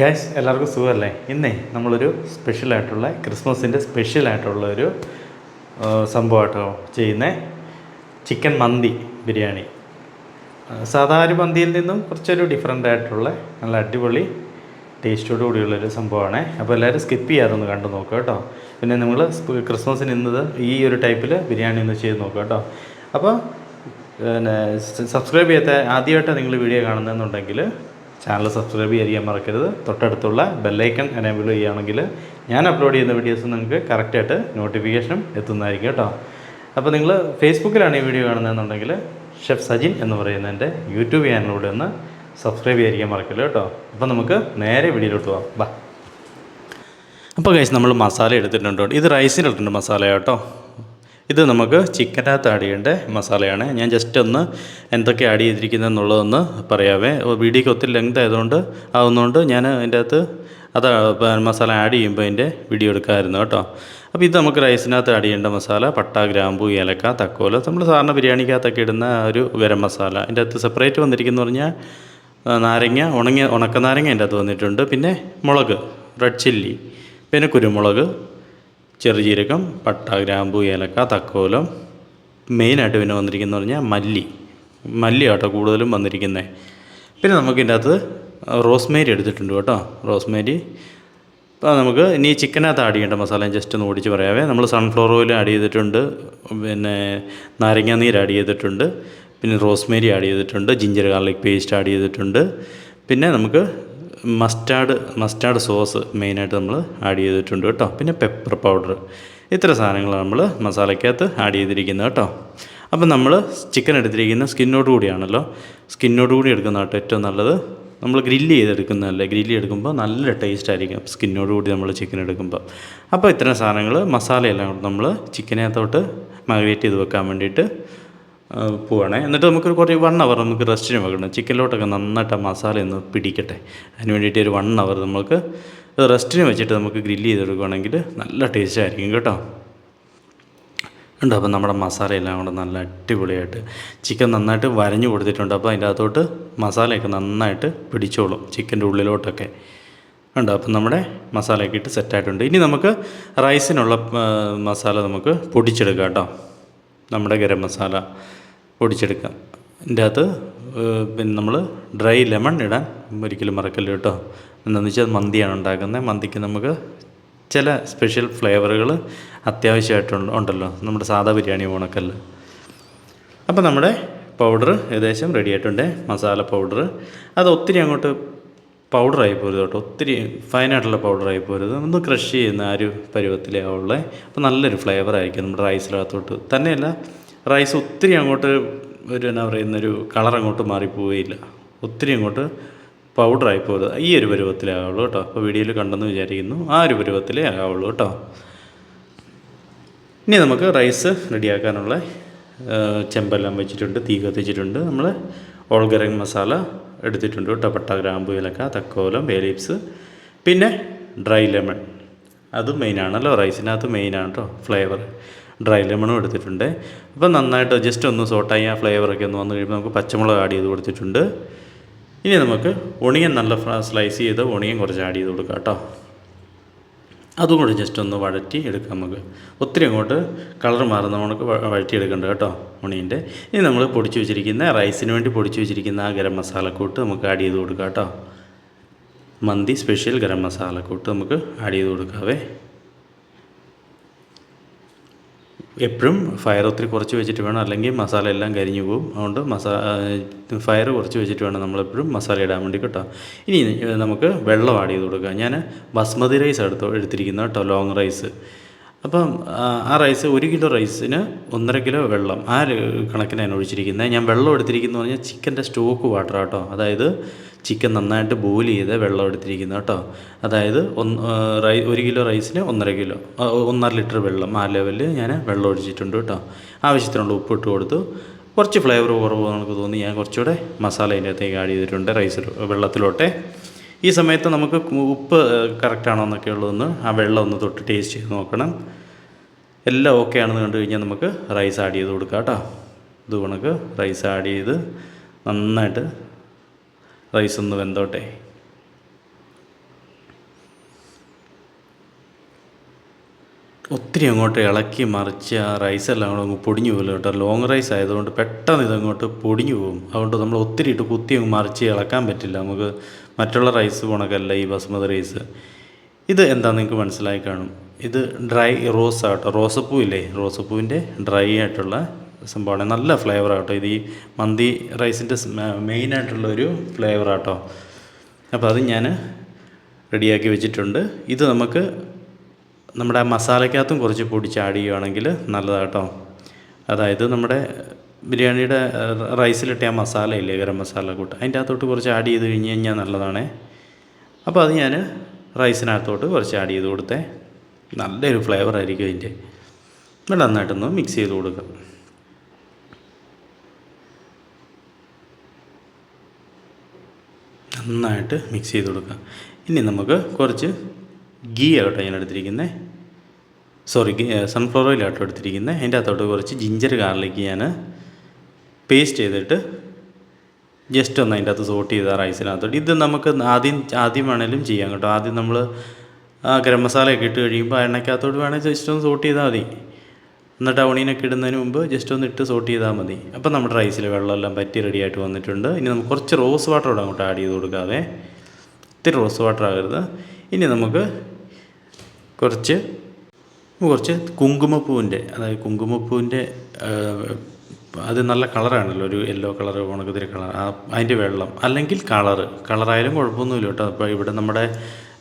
Guys എല്ലാവർക്കും സുഖമല്ലേ? ഇന്നേ നമ്മളൊരു സ്പെഷ്യലായിട്ടുള്ള ക്രിസ്മസിന്റെ സ്പെഷ്യലായിട്ടുള്ള ഒരു സംഭവമായിട്ടോ ചെയ്യുന്ന. ചിക്കൻ മന്തി ബിരിയാണി. സാധാരണ മന്തിയിൽ നിന്നും കുറച്ചൊരു ഡിഫറെന്റ് ആയിട്ടുള്ള നല്ല അടിപൊളി ടേസ്റ്റോട് കൂടിയുള്ളൊരു സംഭവമാണ്. അപ്പോൾ എല്ലാവരും സ്കിപ്പ് ചെയ്യാതെ ഒന്ന് കണ്ടു നോക്കുക കേട്ടോ. പിന്നെ നിങ്ങൾ ക്രിസ്മസിന് ഇന്നത് ഈ ഒരു ടൈപ്പിൽ ബിരിയാണി ഒന്ന് ചെയ്ത് നോക്കുക കേട്ടോ. അപ്പോൾ പിന്നെ സബ്സ്ക്രൈബ് ചെയ്യാത്ത ആദ്യമായിട്ട് നിങ്ങൾ വീഡിയോ കാണുന്നതെന്നുണ്ടെങ്കിൽ ചാനൽ സബ്സ്ക്രൈബ് ചെയ്യാൻ മറക്കരുത്. തൊട്ടടുത്തുള്ള ബെല്ലൈക്കൺ എനേബിൾ ചെയ്യുകയാണെങ്കിൽ ഞാൻ അപ്ലോഡ് ചെയ്യുന്ന വീഡിയോസ് നിങ്ങൾക്ക് കറക്റ്റായിട്ട് നോട്ടിഫിക്കേഷൻ എത്തുന്നതായിരിക്കും കേട്ടോ. അപ്പോൾ നിങ്ങൾ ഫേസ്ബുക്കിലാണ് ഈ വീഡിയോ കാണുന്നതെന്നുണ്ടെങ്കിൽ ഷെഫ് സജിൻ എന്ന് പറയുന്ന എന്റെ യൂട്യൂബ് ചാനലിലൂടെ ഒന്ന് സബ്സ്ക്രൈബ് ചെയ്യാൻ മറക്കില്ല കേട്ടോ. അപ്പോൾ നമുക്ക് നേരെ വീഡിയോയിലോട്ട് പോകാം ബാ അപ്പോൾ കഴിച്ച് നമ്മൾ മസാല എടുത്തിട്ടുണ്ട് ഇത് റൈസിനിട്ടുണ്ട് മസാല കേട്ടോ. ഇത് നമുക്ക് ചിക്കനകത്ത് ആഡ് ചെയ്യേണ്ട മസാലയാണ്. ഞാൻ ജസ്റ്റ് ഒന്ന് എന്തൊക്കെ ആഡ് ചെയ്തിരിക്കുന്നത് എന്നുള്ളതൊന്ന് പറയാവേ. വീഡിയോക്ക് ഒത്തിരി ലെങ്ത് ആയതുകൊണ്ട് ആവുന്നതുകൊണ്ട് ഞാൻ അതിന്റെ അകത്ത് അത് മസാല ആഡ് ചെയ്യുമ്പോൾ അതിന്റെ വീഡിയോ എടുക്കാമായിരുന്നു കേട്ടോ. അപ്പോൾ ഇത് നമുക്ക് റൈസിനകത്ത് ആഡ് ചെയ്യേണ്ട മസാല പട്ട ഗ്രാമ്പു ഏലക്ക തക്കോല. നമ്മൾ സാധാരണ ബിരിയാണിക്കകത്തൊക്കെ ഇടുന്ന ഒരു ഗരം മസാല. അതിന്റെ അകത്ത് സെപ്പറേറ്റ് വന്നിരിക്കുന്ന പറഞ്ഞാൽ നാരങ്ങ ഉണങ്ങിയ ഉണക്ക നാരങ്ങ അതിന്റെ അകത്ത് വന്നിട്ടുണ്ട്. പിന്നെ മുളക് റെഡ് ചില്ലി പിന്നെ കുരുമുളക് ചെറുജീരകം പട്ട ഗ്രാമ്പു ഏലക്ക തക്കോലം. മെയിനായിട്ട് പിന്നെ വന്നിരിക്കുന്നത് പറഞ്ഞാൽ മല്ലി. മല്ലി കേട്ടോ കൂടുതലും വന്നിരിക്കുന്നത്. പിന്നെ നമുക്ക് ഇതിന്റെ അകത്ത് റോസ്മേരി എടുത്തിട്ടുണ്ട് കേട്ടോ. റോസ്മേരി. അപ്പോൾ നമുക്ക് ഇനി ചിക്കനകത്ത് ആഡ് ചെയ്യേണ്ട മസാല ജസ്റ്റ് ഒന്ന് ഓടിച്ച് പറയാവേ. നമ്മൾ സൺഫ്ലവർ ഓയിൽ ആഡ് ചെയ്തിട്ടുണ്ട്. പിന്നെ നാരങ്ങ നീര് ആഡ് ചെയ്തിട്ടുണ്ട്. പിന്നെ റോസ്മേരി ആഡ് ചെയ്തിട്ടുണ്ട്. ജിഞ്ചർ ഗാർലിക് പേസ്റ്റ് ആഡ് ചെയ്തിട്ടുണ്ട്. പിന്നെ നമുക്ക് മസ്റ്റാർഡ് മസ്റ്റാർഡ് സോസ് മെയിനായിട്ട് നമ്മൾ ആഡ് ചെയ്തിട്ടുണ്ട് കേട്ടോ. പിന്നെ പെപ്പർ പൗഡർ ഇത്ര സാധനങ്ങളാണ് നമ്മൾ മസാലയ്ക്കകത്ത് ആഡ് ചെയ്തിരിക്കുന്നത് കേട്ടോ. അപ്പം നമ്മൾ ചിക്കൻ എടുത്തിരിക്കുന്ന സ്കിന്നോട് കൂടിയാണല്ലോ. സ്കിന്നോട് കൂടി എടുക്കുന്ന കേട്ടോ ഏറ്റവും നല്ലത്. നമ്മൾ ഗ്രില്ല് ചെയ്തെടുക്കുന്നതല്ലേ ഗ്രില്ല് എടുക്കുമ്പോൾ നല്ല ടേസ്റ്റ് ആയിരിക്കും സ്കിന്നോട് കൂടി നമ്മൾ ചിക്കൻ എടുക്കുമ്പോൾ. അപ്പോൾ ഇത്തരം സാധനങ്ങൾ മസാലയെല്ലാം കൂടി നമ്മൾ ചിക്കനകത്തോട്ട് മൈഗ്രേറ്റ് ചെയ്ത് വെക്കാൻ വേണ്ടിയിട്ട് പോവാണേ. എന്നിട്ട് നമുക്ക് കുറേ വൺ അവർ നമുക്ക് റെസ്റ്റിന് വെക്കണം ചിക്കനിലോട്ടൊക്കെ നന്നായിട്ട് ആ മസാല ഒന്ന് പിടിക്കട്ടെ. അതിന് വേണ്ടിയിട്ട് ഒരു വൺ അവർ നമുക്ക് റെസ്റ്റിന് വെച്ചിട്ട് നമുക്ക് ഗ്രില്ല് ചെയ്തെടുക്കുകയാണെങ്കിൽ നല്ല ടേസ്റ്റ് ആയിരിക്കും കേട്ടോ. ഉണ്ട് അപ്പോൾ നമ്മുടെ മസാലയെല്ലാം കൂടെ നല്ല അടിപൊളിയായിട്ട് ചിക്കൻ നന്നായിട്ട് വരഞ്ഞു കൊടുത്തിട്ടുണ്ട്. അപ്പോൾ അതിന്റെ അകത്തോട്ട് മസാലയൊക്കെ നന്നായിട്ട് പിടിച്ചോളും ചിക്കന്റെ ഉള്ളിലോട്ടൊക്കെ. ഉണ്ട് അപ്പം നമ്മുടെ മസാലയൊക്കെ ഇട്ട് സെറ്റായിട്ടുണ്ട് ഇനി നമുക്ക് റൈസിനുള്ള മസാല നമുക്ക് പൊടിച്ചെടുക്കാം കേട്ടോ. നമ്മുടെ ഗരം മസാല പൊടിച്ചെടുക്കാം. ഇതിന്റെ അകത്ത് പിന്നെ നമ്മൾ ഡ്രൈ ലെമൺ ഇടാൻ ഒരിക്കലും മറക്കല്ല കേട്ടോ. എന്താണെന്ന് വെച്ചാൽ മന്തിയാണ് ഉണ്ടാക്കുന്നത്. മന്തിക്ക് നമുക്ക് ചില സ്പെഷ്യൽ ഫ്ലേവറുകൾ അത്യാവശ്യമായിട്ടുണ്ട് ഉണ്ടല്ലോ. നമ്മുടെ സാധാ ബിരിയാണി ഉണക്കല്ല അപ്പോൾ നമ്മുടെ പൗഡർ ഏകദേശം റെഡി ആയിട്ടുണ്ട്. മസാല പൗഡർ അത് ഒത്തിരി അങ്ങോട്ട് പൗഡറായി പോരുത് കേട്ടോ. ഒത്തിരി ഫൈനായിട്ടുള്ള പൗഡറായി പോരുത്. ഒന്ന് ക്രഷ് ചെയ്യുന്ന ആ ഒരു പരുവത്തിലേ ഉള്ളത് അപ്പോൾ നല്ലൊരു ഫ്ലേവറായിരിക്കും നമ്മുടെ റൈസിനകത്തോട്ട് തന്നെയല്ല റൈസ് ഒത്തിരി അങ്ങോട്ട് ഒരു എന്നാ പറയുന്ന ഒരു കളർ അങ്ങോട്ട് മാറിപ്പോവുകയില്ല. ഒത്തിരി അങ്ങോട്ട് പൗഡറായി പോരുത് ഈ ഒരു പരുവത്തിലേ ആവുള്ളൂ കേട്ടോ. അപ്പോൾ വീഡിയോയിൽ കണ്ടെന്ന് വിചാരിക്കുന്നു. ആ ഒരു പരുവത്തിലേ ആവുള്ളൂ കേട്ടോ. ഇനി നമുക്ക് റൈസ് റെഡിയാക്കാനുള്ള ചെമ്പെല്ലാം വെച്ചിട്ടുണ്ട് തീ കത്തിച്ചിട്ടുണ്ട്. നമ്മൾ ഓൾഗരങ് മസാല എടുത്തിട്ടുണ്ട് കേട്ടോ. പട്ട ഗ്രാമ്പു ഏലക്ക തക്കോലം ബേലീപ്സ് പിന്നെ ഡ്രൈ ലെമൺ അത് മെയിനാണല്ലോ റൈസിനകത്ത് മെയിനാണ് കേട്ടോ. ഫ്ലേവർ ഡ്രൈ ലെമണും എടുത്തിട്ടുണ്ട്. അപ്പോൾ നന്നായിട്ട് ജസ്റ്റ് ഒന്ന് സോട്ടായി ആ ഫ്ലേവറൊക്കെ ഒന്ന് വന്നു കഴിയുമ്പോൾ നമുക്ക് പച്ചമുളക് ആഡ് ചെയ്ത് കൊടുത്തിട്ടുണ്ട്. ഇനി നമുക്ക് ഒണിയൻ നല്ല സ്ലൈസ് ചെയ്ത് ഒണിയൻ കുറച്ച് ആഡ് ചെയ്ത് കൊടുക്കാം കേട്ടോ. അതും കൂടി ജസ്റ്റ് ഒന്ന് വഴറ്റി എടുക്കാം നമുക്ക്. ഒത്തിരി അങ്ങോട്ട് കളർ മാറുന്ന നമുക്ക് വഴറ്റിയെടുക്കേണ്ട കേട്ടോ ഉണീന്റെ ഇനി നമ്മൾ പൊടിച്ച് വെച്ചിരിക്കുന്ന റൈസിന് വേണ്ടി പൊടിച്ച് വെച്ചിരിക്കുന്ന ആ ഗരം മസാലക്കൂട്ട് നമുക്ക് ആഡ് ചെയ്ത് കൊടുക്കാം കേട്ടോ. മന്തി സ്പെഷ്യൽ ഗരം മസാലക്കൂട്ട് നമുക്ക് ആഡ് ചെയ്ത് കൊടുക്കാവേ. എപ്പോഴും ഫയർ ഒത്തിരി കുറച്ച് വെച്ചിട്ട് വേണം. അല്ലെങ്കിൽ മസാല എല്ലാം കരിഞ്ഞു പോകും. അതുകൊണ്ട് മസാ ഫയർ കുറച്ച് വെച്ചിട്ട് വേണം നമ്മളെപ്പോഴും മസാല ഇടാൻ വേണ്ടി കേട്ടോ. ഇനി നമുക്ക് വെള്ളം ആഡ് ചെയ്ത് കൊടുക്കാം. ഞാൻ ബസ്മതി റൈസ് എടുത്തോ എടുത്തിരിക്കുന്ന കേട്ടോ ലോങ് റൈസ് അപ്പം ആ, റൈസ് ഒരു കിലോ റൈസിന് ഒന്നര കിലോ വെള്ളം. ആ കണക്കിനാണ് ഒഴിച്ചിരിക്കുന്നത് ഞാൻ വെള്ളം എടുത്തിരിക്കുന്നത് പറഞ്ഞാൽ ചിക്കന്റെ സ്റ്റോക്ക് വാട്ടർ കേട്ടോ അതായത് ചിക്കൻ നന്നായിട്ട് ബോയിൽ ചെയ്ത് വെള്ളം എടുത്തിരിക്കുന്നത് കേട്ടോ. അതായത് റൈ ഒരു കിലോ റൈസിന് ഒന്നര കിലോ ഒന്നര ലിറ്റർ വെള്ളം. ആ ലെവലിൽ ഞാൻ വെള്ളം ഒഴിച്ചിട്ടുണ്ട് കേട്ടോ. ആവശ്യത്തിനുള്ള ഉപ്പ് ഇട്ട് കൊടുത്തു. കുറച്ച് ഫ്ലേവർ കുറവ് നമുക്ക് തോന്നി. ഞാൻ കുറച്ചുകൂടെ മസാല അതിന്റെ അകത്തേക്ക് ആഡ് ചെയ്തിട്ടുണ്ട് റൈസ് വെള്ളത്തിലോട്ടെ. ഈ സമയത്ത് നമുക്ക് ഉപ്പ് കറക്റ്റാണോ എന്നൊക്കെ ഉള്ളതൊന്ന് ആ വെള്ളം ഒന്ന് തൊട്ട് ടേസ്റ്റ് ചെയ്ത് നോക്കണം. എല്ലാം ഓക്കെ ആണെന്ന് കണ്ടു കഴിഞ്ഞാൽ നമുക്ക് റൈസ് ആഡ് ചെയ്ത് കൊടുക്കാം കേട്ടോ. ഇത് കണക്ക് റൈസ് ആഡ് ചെയ്ത് നന്നായിട്ട് റൈസ് ഒന്ന് വെന്തോട്ടെ. ഒത്തിരി അങ്ങോട്ട് ഇളക്കി മറിച്ച് ആ റൈസ് എല്ലാം കൂടെ അങ്ങ് പൊടിഞ്ഞു പോകുമല്ലോ കേട്ടോ. ലോങ് റൈസ് ആയതുകൊണ്ട് പെട്ടെന്ന് ഇതങ്ങോട്ട് പൊടിഞ്ഞു പോകും. അതുകൊണ്ട് നമ്മൾ ഒത്തിരി ഇട്ട് കുത്തി അങ്ങ് മറിച്ച് ഇളക്കാൻ പറ്റില്ല. നമുക്ക് മറ്റുള്ള റൈസ് കണക്കല്ല ഈ ബസ്മതി റൈസ് ഇത് എന്താ നിങ്ങൾക്ക് മനസ്സിലായി കാണും? ഇത് ഡ്രൈ റോസ് ആട്ടോ റോസപ്പൂ ഇല്ലേ? റോസപ്പൂവിന്റെ ഡ്രൈ ആയിട്ടുള്ള സംഭവമാണ്. നല്ല ഫ്ലേവർ ആട്ടോ ഇത്. ഈ മന്തി റൈസിന്റെ മെയിൻ ആയിട്ടുള്ള ഒരു ഫ്ലേവർ ആട്ടോ. അപ്പോൾ അത് ഞാൻ റെഡിയാക്കി വെച്ചിട്ടുണ്ട്. ഇത് നമുക്ക് നമ്മുടെ മസാലയ്ക്കകത്തും കുറച്ച് പൊടി ആഡ് ചെയ്യുകയാണെങ്കിൽ നല്ലതാട്ടോ. അതായത് നമ്മുടെ ബിരിയാണിയുടെ റൈസിലിട്ട ആ ഇല്ലേ ഗരം മസാല കൂട്ട് അതിന്റെ അകത്തോട്ട് കുറച്ച് ആഡ് ചെയ്ത് കഴിഞ്ഞ് കഴിഞ്ഞാൽ നല്ലതാണേ. അപ്പോൾ അത് ഞാൻ റൈസിനകത്തോട്ട് കുറച്ച് ആഡ് ചെയ്ത് കൊടുത്തേ. നല്ലൊരു ഫ്ലേവർ ആയിരിക്കും അതിന്റെ. എന്നിട്ട് നന്നായിട്ടൊന്ന് മിക്സ് ചെയ്ത് കൊടുക്കാം. നന്നായിട്ട് മിക്സ് ചെയ്ത് കൊടുക്കാം. ഇനി നമുക്ക് കുറച്ച് ഗീ ആകട്ടെ ഞാൻ എടുത്തിരിക്കുന്നത് സോറി സൺഫ്ലവർ ഓയിലാട്ടോ എടുത്തിരിക്കുന്നത് അതിന്റെ അകത്തോട്ട് കുറച്ച് ജിഞ്ചർ ഗാർലിക്ക് ഞാൻ പേസ്റ്റ് ചെയ്തിട്ട് ജസ്റ്റ് ഒന്ന് അതിന്റെ അകത്ത് സോട്ട് ചെയ്ത റൈസിനകത്തോട്ട് ഇത് നമുക്ക് ആദ്യം ആദ്യം വേണേലും ചെയ്യാം കേട്ടോ. ആദ്യം നമ്മൾ ആ ഗരം മസാലയൊക്കെ ഇട്ട് കഴിയുമ്പോൾ ആ എണ്ണയ്ക്കകത്തോട്ട് വേണേൽ ജസ്റ്റ് ഒന്ന് സോട്ട് ചെയ്താൽ മതി. എന്നിട്ട് ഉണീനൊക്കെ ഇടുന്നതിന് മുമ്പ് ജസ്റ്റ് ഒന്ന് ഇട്ട് സോട്ട് ചെയ്താൽ മതി. അപ്പം നമ്മുടെ റൈസിൽ വെള്ളമെല്ലാം പറ്റി റെഡി ആയിട്ട് വന്നിട്ടുണ്ട്. ഇനി നമുക്ക് കുറച്ച് റോസ് വാട്ടർ ഇവിടെ അങ്ങോട്ട് ആഡ് ചെയ്ത് കൊടുക്കാതെ ഇത്തിരി റോസ് വാട്ടർ ആകരുത്. ഇനി നമുക്ക് കുറച്ച് കുറച്ച് കുങ്കുമപ്പൂവിന്റെ അതായത് കുങ്കുമപ്പൂവിന്റെ അത് നല്ല കളറാണല്ലോ. ഒരു യെല്ലോ കളർ ഉണക്കത്തിരി കളർ ആ അതിന്റെ വെള്ളം. അല്ലെങ്കിൽ കളറ് കളറായാലും കുഴപ്പമൊന്നുമില്ല കേട്ടോ. അപ്പോൾ ഇവിടെ നമ്മുടെ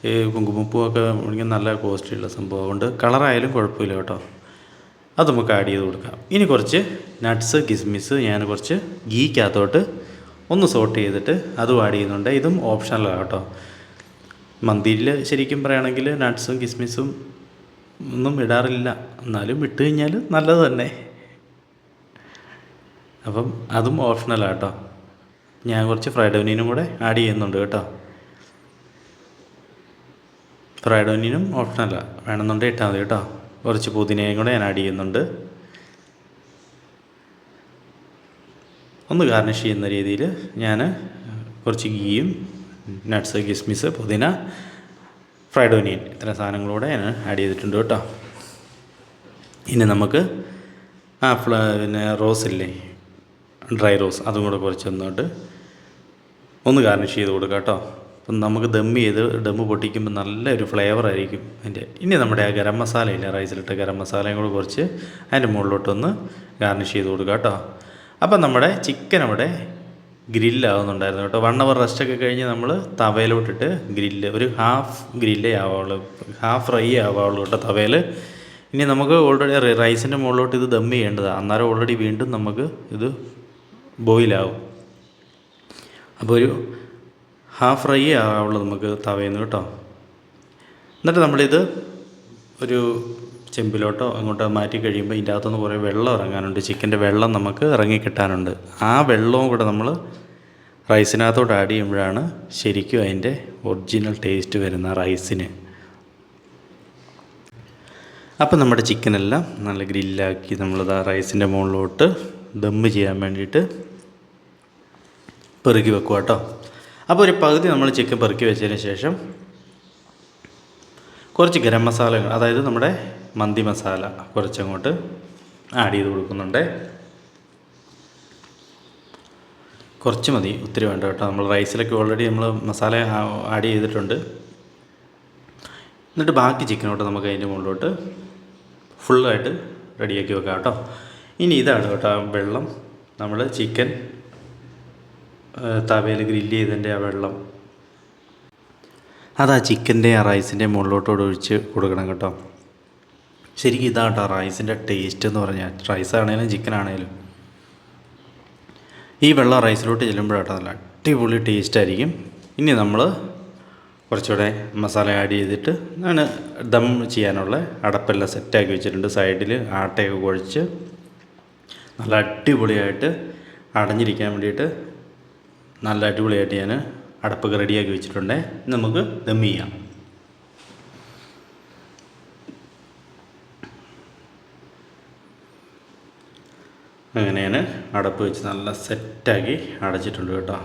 ഈ കുങ്കുമപ്പൂവൊക്കെ ആണെങ്കിൽ നല്ല കോസ്റ്റ്ലിയുള്ള സംഭവം കൊണ്ട് കളറായാലും കുഴപ്പമില്ല കേട്ടോ. അത് നമുക്ക് ആഡ് ചെയ്ത് കൊടുക്കാം. ഇനി കുറച്ച് നട്ട്സ് കിസ്മിസ് ഞാൻ കുറച്ച് ഗീക്കകത്തോട്ട് ഒന്ന് സോട്ട് ചെയ്തിട്ട് അതും ആഡ് ചെയ്യുന്നുണ്ട്. ഇതും ഓപ്ഷണലാണ് കേട്ടോ. മന്തിയിൽ ശരിക്കും പറയുകയാണെങ്കിൽ നട്ട്സും കിസ്മിസും ഒന്നും ഇടാറില്ല. എന്നാലും ഇട്ട് കഴിഞ്ഞാൽ നല്ലത് തന്നെ. അപ്പം അതും ഓപ്ഷണലാണ് കേട്ടോ. ഞാൻ കുറച്ച് ഫ്രൈഡ് ഒനിയനും കൂടെ ആഡ് ചെയ്യുന്നുണ്ട് കേട്ടോ. ഫ്രൈഡ് ഒനിയനും ഓപ്ഷണലാണ് വേണമെന്നുണ്ടെങ്കിൽ ഇട്ടാൽ മതി കേട്ടോ. കുറച്ച് പുതിനയും കൂടെ ഞാൻ ആഡ് ചെയ്യുന്നുണ്ട്. ഒന്ന് ഗാർണിഷ് ചെയ്യുന്ന രീതിയിൽ ഞാൻ കുറച്ച് ഗീയും നട്ട്സ് കിസ്മിസ് പുതിന ഫ്രൈഡ് ഒനിയൻ ഇത്ര സാധനങ്ങളൂടെ ഞാൻ ആഡ് ചെയ്തിട്ടുണ്ട് കേട്ടോ. ഇനി നമുക്ക് ആ ഫ്ല പിന്നെ റോസ് ഇല്ലേ? ഡ്രൈ റോസ് അതും കൂടെ കുറച്ച് ഒന്നോട്ട് ഒന്ന് ഗാർണിഷ് ചെയ്ത് കൊടുക്കാം കേട്ടോ. അപ്പം നമുക്ക് ദം ചെയ്ത് ദം പൊട്ടിക്കുമ്പോൾ നല്ലൊരു ഫ്ലേവർ ആയിരിക്കും അതിന്റെ. ഇനി നമ്മുടെ ആ ഗരം മസാല ഇല്ല റൈസിലിട്ട ഗരം മസാലയും കൂടെ കുറച്ച് അതിന്റെ മുകളിലോട്ടൊന്ന് ഗാർണിഷ് ചെയ്ത് കൊടുക്കാം കേട്ടോ. അപ്പം നമ്മുടെ ചിക്കൻ അവിടെ ഗ്രില്ലാവുന്നുണ്ടായിരുന്നു കേട്ടോ. വൺ അവർ റെസ്റ്റൊക്കെ കഴിഞ്ഞ് നമ്മൾ തവയിലോട്ടിട്ട് ഗ്രില്ല് ഒരു ഹാഫ് ഗ്രില്ലേ ആവാവുള്ളൂ ഹാഫ് ഫ്രൈ ആവാവുള്ളൂ കേട്ടോ തവയിൽ ഇനി നമുക്ക് ഓൾറെഡി റൈസിന്റെ മുകളിലോട്ട് ഇത് ദം ചെയ്യേണ്ടതാണ്. അന്നേരം ഓൾറെഡി വീണ്ടും നമുക്ക് ഇത് ബോയിലാവും അപ്പോൾ ഒരു ഹാഫ് ഫ്രൈ ആവുള്ളൂ നമുക്ക് തവയുന്നു കേട്ടോ. എന്നിട്ട് നമ്മളിത് ഒരു ചെമ്പിലോട്ടോ അങ്ങോട്ടോ മാറ്റി കഴിയുമ്പോൾ ഇതിന്റെ അകത്തുനിന്ന് കുറേ വെള്ളം ഇറങ്ങാനുണ്ട്. ചിക്കന്റെ വെള്ളം നമുക്ക് ഇറങ്ങി കിട്ടാനുണ്ട്. ആ വെള്ളവും കൂടെ നമ്മൾ റൈസിനകത്തോട്ട് ആഡ് ചെയ്യുമ്പോഴാണ് ശരിക്കും അതിന്റെ ഒറിജിനൽ ടേസ്റ്റ് വരുന്ന റൈസിന് അപ്പം നമ്മുടെ ചിക്കനെല്ലാം നല്ല ഗ്രില്ലാക്കി നമ്മളിത് ആ റൈസിന്റെ മുകളിലോട്ട് ദമ്മ് ചെയ്യാൻ വേണ്ടിയിട്ട് പെറുക്കി വെക്കുക കേട്ടോ. അപ്പോൾ ഒരു പകുതി നമ്മൾ ചിക്കൻ പെറുക്കി വെച്ചതിന് ശേഷം കുറച്ച് ഗരം മസാലകൾ അതായത് നമ്മുടെ മന്തി മസാല കുറച്ചങ്ങോട്ട് ആഡ് ചെയ്ത് കൊടുക്കുന്നുണ്ട്. കുറച്ച് മതി ഒത്തിരി വേണ്ട കേട്ടോ. നമ്മൾ റൈസിലൊക്കെ ഓൾറെഡി നമ്മൾ മസാല ആഡ് ചെയ്തിട്ടുണ്ട്. എന്നിട്ട് ബാക്കി ചിക്കനോട്ട് നമുക്ക് അതിന്റെ മുകളിലോട്ട് ഫുള്ളായിട്ട് റെഡിയാക്കി വെക്കാം കേട്ടോ. ഇനി ഇതാണ് കേട്ടോ വെള്ളം. നമ്മൾ ചിക്കൻ തവയിൽ ഗ്രില്ല് ചെയ്തതിന്റെ ആ വെള്ളം. അതാ ചിക്കന്റെ ആ റൈസിന്റെ മുകളിലോട്ടോട് ഒഴിച്ച് കൊടുക്കണം കേട്ടോ. ശരിക്കും ഇതാട്ടോ റൈസിന്റെ ടേസ്റ്റ് എന്ന് പറഞ്ഞാൽ റൈസ് ആണെങ്കിലും ചിക്കൻ ആണെങ്കിലും. ഈ വെള്ളം റൈസിലോട്ട് ചെല്ലുമ്പോഴാട്ടോ നല്ല അടിപൊളി ടേസ്റ്റ് ആയിരിക്കും. ഇനി നമ്മൾ കുറച്ചുകൂടെ മസാല ആഡ് ചെയ്തിട്ട് ഞാൻ ദം ചെയ്യാനുള്ള അടപ്പെല്ലാം സെറ്റാക്കി വെച്ചിട്ടുണ്ട്. സൈഡിൽ ആട്ടയൊക്കെ കുഴച്ച് നല്ല അടിപൊളിയായിട്ട് അടഞ്ഞിരിക്കാൻ വേണ്ടിയിട്ട് നല്ല അടിപൊളിയായിട്ട് ഞാൻ അടപ്പൊക്കെ റെഡിയാക്കി വെച്ചിട്ടുണ്ട്. നമുക്ക് ദം ചെയ്യാം. അങ്ങനെ ഞാൻ അടപ്പ് വെച്ച് നല്ല സെറ്റാക്കി അടച്ചിട്ടുണ്ട് കേട്ടോ.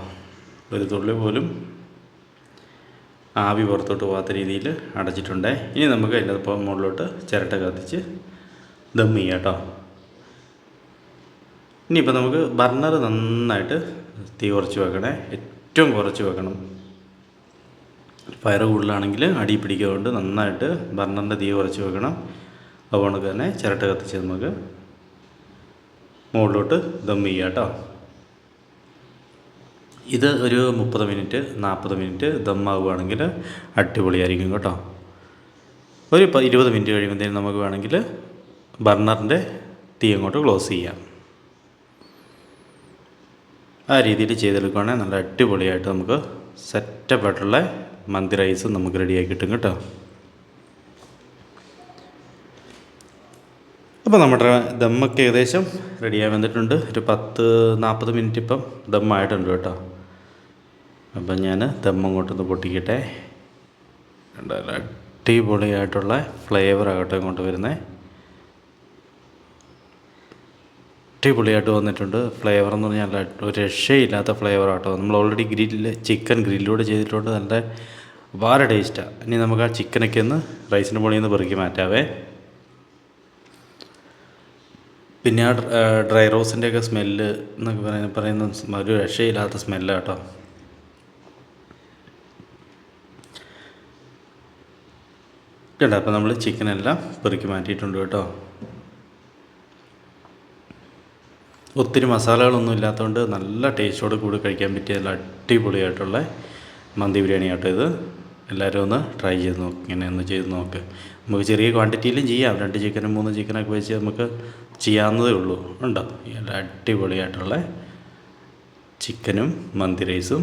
ഒരു തുള്ളി പോലും ആവി പുറത്തോട്ട് പോകാത്ത രീതിയിൽ അടച്ചിട്ടുണ്ട്. ഇനി നമുക്ക് അതിന്റെ ഇപ്പോൾ മുകളിലോട്ട് ചിരട്ട കത്തിച്ച് ദം ചെയ്യാം കേട്ടോ. ഇനിയിപ്പോൾ നമുക്ക് ബർണർ നന്നായിട്ട് തീ കുറച്ച് വെക്കണേ. ഏറ്റവും കുറച്ച് വെക്കണം. ഫയർ കൂടുതലാണെങ്കിൽ അടി പിടിക്കാതുകൊണ്ട് നന്നായിട്ട് ബർണറിന്റെ തീ കുറച്ച് വെക്കണം. അതുകൊണ്ട് തന്നെ ചിരട്ട കത്തിച്ച് നമുക്ക് മുകളിലോട്ട് ദം ചെയ്യാം കേട്ടോ. ഇത് ഒരു മുപ്പത് മിനിറ്റ് നാൽപ്പത് മിനിറ്റ് ദമ്മാവുകയാണെങ്കിൽ അടിപൊളിയായിരിക്കും കേട്ടോ. ഒരു ഇരുപത് മിനിറ്റ് കഴിയുമ്പോഴത്തേനും നമുക്ക് വേണമെങ്കിൽ ബർണറിന്റെ തീ അങ്ങോട്ട് ക്ലോസ് ചെയ്യാം. ആ രീതിയിൽ ചെയ്തെടുക്കുകയാണെങ്കിൽ നല്ല അടിപൊളിയായിട്ട് നമുക്ക് സെറ്റപ്പായിട്ടുള്ള മന്തി റൈസ് നമുക്ക് റെഡിയായി കിട്ടും കേട്ടോ. അപ്പോൾ നമ്മുടെ ദമ്മൊക്കെ ഏകദേശം റെഡിയായി വന്നിട്ടുണ്ട്. ഒരു പത്ത് നാൽപ്പത് മിനിറ്റ് ഇപ്പം ദമ്മായിട്ടുണ്ട് കേട്ടോ. അപ്പം ഞാൻ ദമ്മ അങ്ങോട്ടൊന്ന് പൊട്ടിക്കട്ടെ. അടിപൊളിയായിട്ടുള്ള ഫ്ലേവർ ആകട്ടെ ഇങ്ങോട്ട് വരുന്നത് അടിപൊളിയായിട്ട് വന്നിട്ടുണ്ട്. ഫ്ലേവർ എന്ന് പറഞ്ഞാൽ നല്ല ഒരു രക്ഷയില്ലാത്ത ഫ്ലേവർ ആട്ടോ. നമ്മൾ ഓൾറെഡി ഗ്രില്ല് ചിക്കൻ ഗ്രില്ലൂടെ ചെയ്തിട്ടുണ്ട്. നല്ല വേറെ ടേസ്റ്റാണ് ഇനി നമുക്ക് ആ ചിക്കനൊക്കെ ഒന്ന് റൈസിന്റെ മുകളിൽ നിന്ന് പെറുക്കി മാറ്റാവേ. പിന്നെ ആ ഡ്രൈ റോസിന്റെ ഒക്കെ സ്മെല്ല് എന്നൊക്കെ പറയുന്ന പറയുന്ന ഒരു രക്ഷയില്ലാത്ത സ്മെല്ലാണ് കേട്ടോ കേട്ടോ അപ്പോൾ നമ്മൾ ചിക്കനെല്ലാം പെറുക്കി മാറ്റിയിട്ടുണ്ട് കേട്ടോ. ഒത്തിരി മസാലകളൊന്നും ഇല്ലാത്തതുകൊണ്ട് നല്ല ടേസ്റ്റോട് കൂടി കഴിക്കാൻ പറ്റിയ നല്ല അടിപൊളിയായിട്ടുള്ള മന്തി ബിരിയാണി ആട്ടോ ഇത്. എല്ലാവരും ഒന്ന് ട്രൈ ചെയ്ത് നോക്ക് ഇങ്ങനെ ഒന്ന് ചെയ്ത് നോക്ക്. നമുക്ക് ചെറിയ ക്വാണ്ടിറ്റിയിലും ചെയ്യാം. രണ്ട് ചിക്കനും മൂന്ന് ചിക്കനൊക്കെ വെച്ച് നമുക്ക് ചെയ്യാവുന്നതേ ഉള്ളൂ. ഉണ്ടോ? നല്ല അടിപൊളിയായിട്ടുള്ള ചിക്കനും മന്തി റൈസും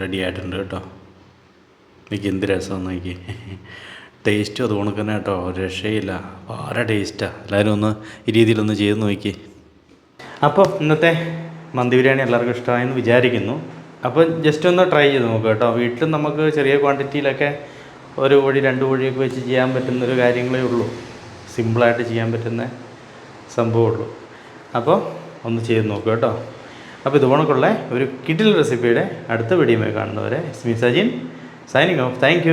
റെഡി ആയിട്ടുണ്ട് കേട്ടോ. എനിക്ക് എന്ത് രസമെന്ന് നോക്കി. ടേസ്റ്റും അത് കണക്ക് കേട്ടോ രക്ഷയില്ല. വളരെ ടേസ്റ്റാണ് എല്ലാവരും ഒന്ന് ഈ രീതിയിലൊന്ന് ചെയ്ത് നോക്കി. അപ്പോൾ ഇന്നത്തെ മന്തി ബിരിയാണി എല്ലാവർക്കും ഇഷ്ടമായെന്ന് വിചാരിക്കുന്നു. അപ്പോൾ ജസ്റ്റ് ഒന്ന് ട്രൈ ചെയ്ത് നോക്കുക കേട്ടോ. വീട്ടിൽ നമുക്ക് ചെറിയ ക്വാണ്ടിറ്റിയിലൊക്കെ ഒരു കോഴി രണ്ട് കോഴിയൊക്കെ വെച്ച് ചെയ്യാൻ പറ്റുന്ന ഒരു കാര്യങ്ങളേ ഉള്ളൂ. സിമ്പിളായിട്ട് ചെയ്യാൻ പറ്റുന്ന സംഭവമുള്ളൂ അപ്പോൾ ഒന്ന് ചെയ്ത് നോക്കുക കേട്ടോ. അപ്പോൾ ഇതുപോണക്കുള്ള ഒരു കിഡിൽ റെസിപ്പിയുടെ അടുത്ത വീഡിയോയിൽ കാണുന്നവരെ സ്മിസാജിൻ സൈനിങ് ഓഫ് താങ്ക്